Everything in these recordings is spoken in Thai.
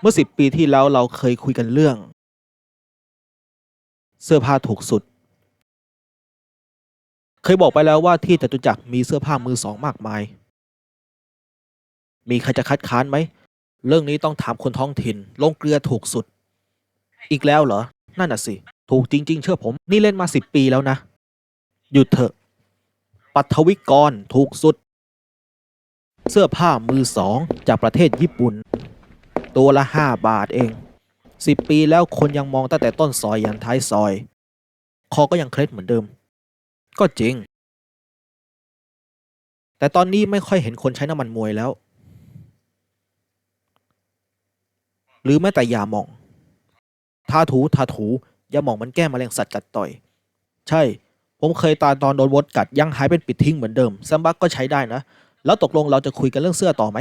เมื่อสิบปีที่แล้วเราเคยคุยกันเรื่อง เสื้อผ้าถูกสุด เคยบอกไปแล้วว่าที่จตุจักรมีเสื้อผ้ามือสองมากมาย มีใครจะคัดค้านไหม เรื่องนี้ต้องถามคนท้องถิ่น ลงเกลือถูกสุด อีกแล้วเหรอ นั่นน่ะสิ ถูกจริง ๆ เชื่อผม นี่เล่นมาสิบปีแล้วนะ หยุดเถอะ ปัทวิกรถูกสุด เสื้อผ้ามือสองจากประเทศญี่ปุ่น ตัวละห้าบาทเองสิปีแล้วคนยังมองตั้งแต่ต้นซอยยันท้ายซอย คอก็ยังเคล็ดเหมือนเดิม ก็จริง แต่ตอนนี้ไม่ค่อยเห็นคนใช้น้ำมันมวยแล้ว หรือแม้แต่ยาหมอง ทาถูทาถูยาหมองมันแก้มะเร็งสัตว์กัดต่อย ใช่ ผมเคยตาตอนโดนวดกัดยังหายเป็นปิดทิ้งเหมือนเดิมแซมบักก็ใช้ได้นะ แล้วตกลงเราจะคุยกันเรื่องเสื้อต่อไหม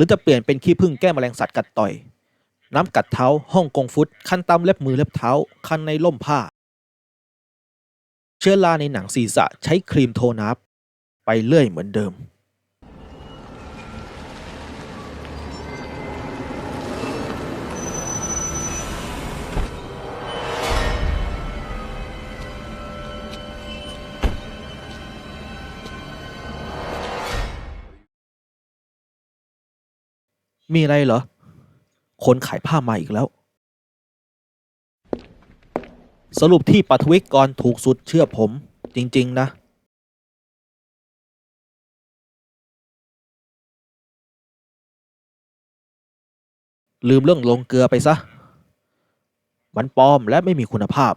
รือจะเปลี่ยนเป็นขี้ผึ้งแก้มแมลงสัตว์กัดต่อย น้ำกัดเท้าห้องกงฟุต คันตามเล็บมือเล็บเท้า คันในล่มผ้า เชื้อราในหนังศีรษะใช้ครีมโทนับไปเรื่อยเหมือนเดิม มีอะไรเหรอ คนขายผ้ามาอีกแล้ว สรุปที่ปัทวิกกรถูกสุดเชื่อผม จริง ๆ นะ ลืมเรื่องลงเกลือไปซะ มันปลอมและไม่มีคุณภาพ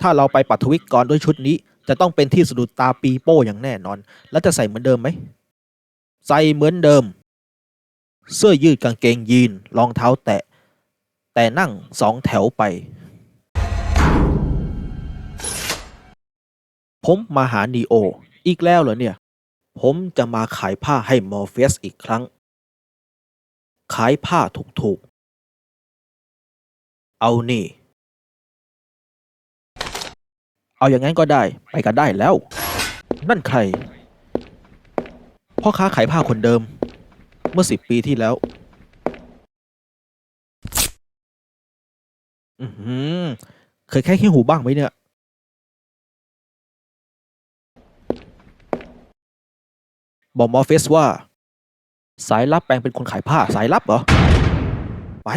ถ้าเราไปปัทวิกกรด้วยชุดนี้ จะต้องเป็นที่สะดุดตาปีโป้อย่างแน่นอน แล้วจะใส่เหมือนเดิมไหม ใส่เหมือนเดิม เสื้อยืดกางเกงยีนรองเท้าแตะ แต่นั่งสองแถวไป ผมมาหานีโอ อีกแล้วเหรอเนี่ย ผมจะมาขายผ้าให้มอร์เฟสอีกครั้ง ขายผ้าถูกๆ เอานี่ เอาอย่างนั้นก็ได้ ไปกันได้แล้ว นั่นใคร พ่อค้าขายผ้าคนเดิม เมื่อสิบปีที่แล้ว อือหือเคยแค่ขี้หูบ้างไหมเนี่ย บอกมอร์เฟสว่า สายลับแปลงเป็นคนขายผ้าสายลับเหรอ ไป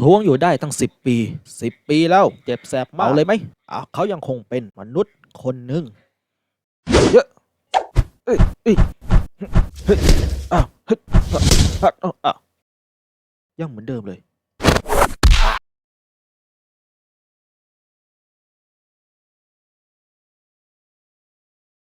ทวงอยู่ได้ตั้งสิบปีสิบปีแล้ว เจ็บแสบมากเอาเลยไหมอะเขายังคงเป็นมนุษย์คนหนึ่งเยอะเอ้ยเอ้ยเฮ้ยอ้าวเฮ้ยอ้าวอ้าวยังเหมือนเดิมเลย